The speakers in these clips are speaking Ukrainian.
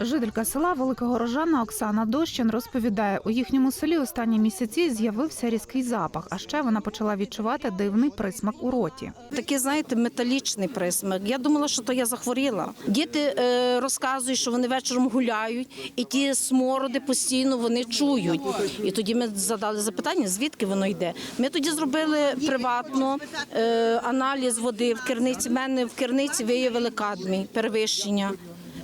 Жителька села Великогорожана Оксана Дощин розповідає, у їхньому селі останні місяці з'явився різкий запах, а ще вона почала відчувати дивний присмак у роті. Такий, знаєте, металічний присмак. Я думала, що то я захворіла. Діти е, розказують, що вони вечором гуляють, і ті смороди постійно вони чують. І тоді ми задали запитання, звідки воно йде. Ми тоді зробили приватно е, аналіз води в керниці. В мене в керниці виявили кадмій, перевищення.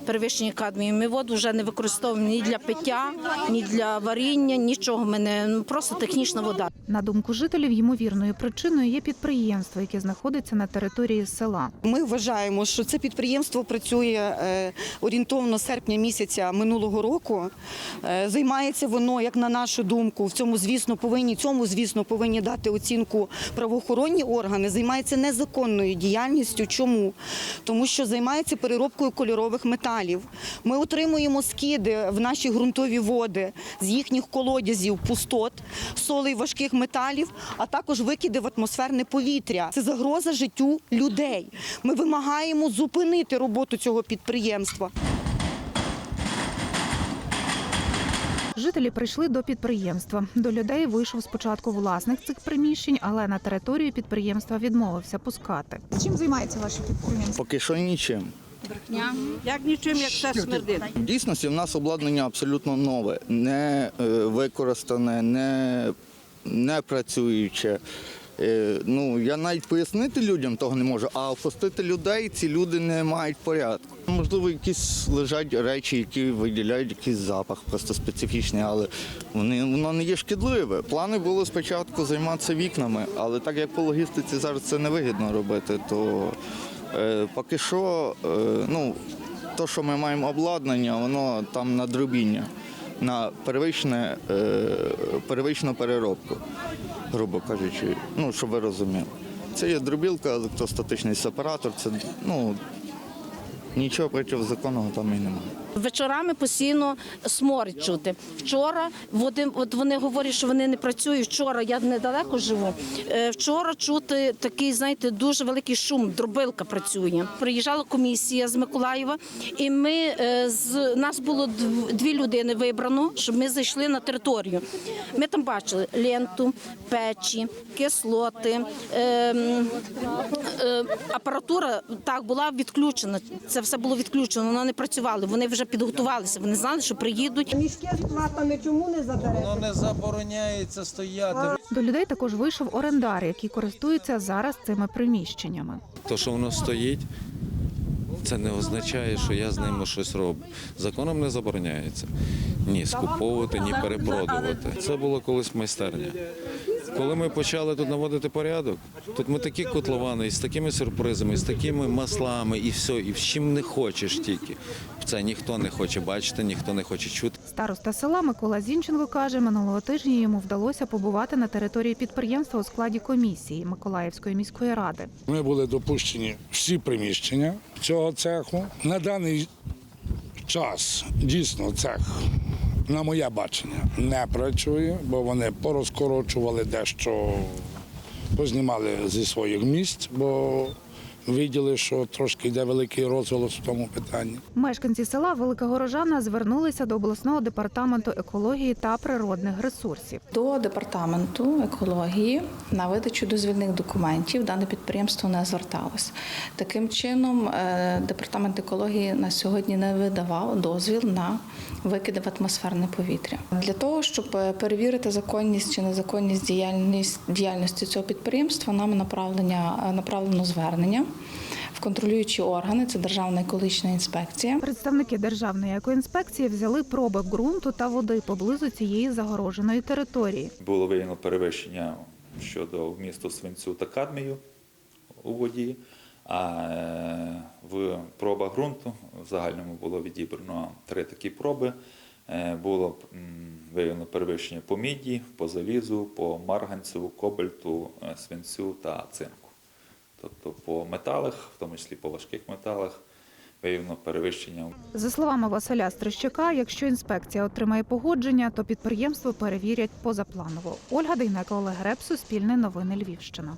Перевищення кадмію. Ми воду вже не використовуємо ні для пиття, ні для варіння, нічого. Ми не ну, просто технічна вода. На думку жителів, ймовірною причиною є підприємство, яке знаходиться на території села. Ми вважаємо, що це підприємство працює е, орієнтовно з серпня місяця минулого року. Е, Займається воно, як на нашу думку, в цьому, звісно, повинні цьому, звісно, повинні дати оцінку правоохоронні органи. Займається незаконною діяльністю. Чому? Тому що займається переробкою кольорових металів. Ми отримуємо скиди в наші ґрунтові води з їхніх колодязів, пустот, солей важких металів, а також викиди в атмосферне повітря. Це загроза життю людей. Ми вимагаємо зупинити роботу цього підприємства. Жителі прийшли до підприємства. До людей вийшов спочатку власник цих приміщень, але на територію підприємства відмовився пускати. Чим займається ваше підприємство? Поки що нічим. Як нічим, як все смердить. Дійсності в нас обладнання абсолютно нове, не е, використане, не, не працююче. Е, Ну, я навіть пояснити людям того не можу, а впустити людей ці люди не мають порядку. Можливо, якісь лежать речі, які виділяють якийсь запах, просто специфічний, але вони, воно не є шкідливе. Плани були спочатку займатися вікнами, але так як по логістиці зараз це невигідно робити, то е, поки що, е, ну, то, що ми маємо обладнання, воно там на дробіння, на первичне, первичну переробку, грубо кажучи, ну, щоб ви розуміли. Це є дробілка, електростатичний сепаратор, це ну, нічого протизаконного там і немає. Вечорами постійно сморід чути. Вчора води, от вони говорять, що вони не працюють. Вчора я недалеко живу. Е, Вчора чути такий, знаєте, дуже великий шум. Дробилка працює. Приїжджала комісія з Миколаєва, і ми е, з нас було дв- дві людини вибрано, щоб ми зайшли на територію. Ми там бачили ленту, печі, кислоти. ем, апаратура так була відключена. Це все було відключено. Воно не працювало. Вони вже підготувалися. Вони знали, що приїдуть. Мішки з платами чому не заберете? Воно не забороняється стояти. До людей також вийшов орендар, який користується зараз цими приміщеннями. То, що воно стоїть, це не означає, що я з ними щось роблю. Законом не забороняється ні скуповувати, ні перепродувати. Це було колись майстерня. Коли ми почали тут наводити порядок, тут ми такі котловани із такими сюрпризами, з такими маслами і все, і з чим не хочеш тільки. Це ніхто не хоче бачити, ніхто не хоче чути. Староста села Микола Зінченко каже, минулого тижня йому вдалося побувати на території підприємства у складі комісії Миколаївської міської ради. Ми були допущені всі приміщення цього цеху. На даний час дійсно цех, на моє бачення, не працює, бо вони порозкорочували дещо, познімали зі своїх місць, бо виділи, що трошки йде великий розголос в тому питанні. Мешканці села Велика Горожана звернулися до обласного департаменту екології та природних ресурсів. До департаменту екології на видачу дозвільних документів дане підприємство не зверталось. Таким чином, е, департамент екології на сьогодні не видавав дозвіл на викиди в атмосферне повітря. Для того, щоб е, перевірити законність чи незаконність діяльність діяльності цього підприємства, нам направлення е, направлено звернення в контролюючі органи. Це Державна екологічна інспекція. Представники державної екоінспекції взяли проби ґрунту та води поблизу цієї загороженої території. Було виявлено перевищення щодо вмісту свинцю та кадмію у воді, а е, в пробах ґрунту в загальному було відібрано три такі проби. Е, Було виявлено перевищення по міді, по залізу, по марганцю, кобальту, е, свинцю та цинку. Тобто по металах, в тому числі по важких металах, виявлено перевищення За словами Василя Стрищака, якщо інспекція отримає погодження, то підприємство перевірять позапланово. Ольга Дейнека, Олег Греб, Суспільне новини Львівщина.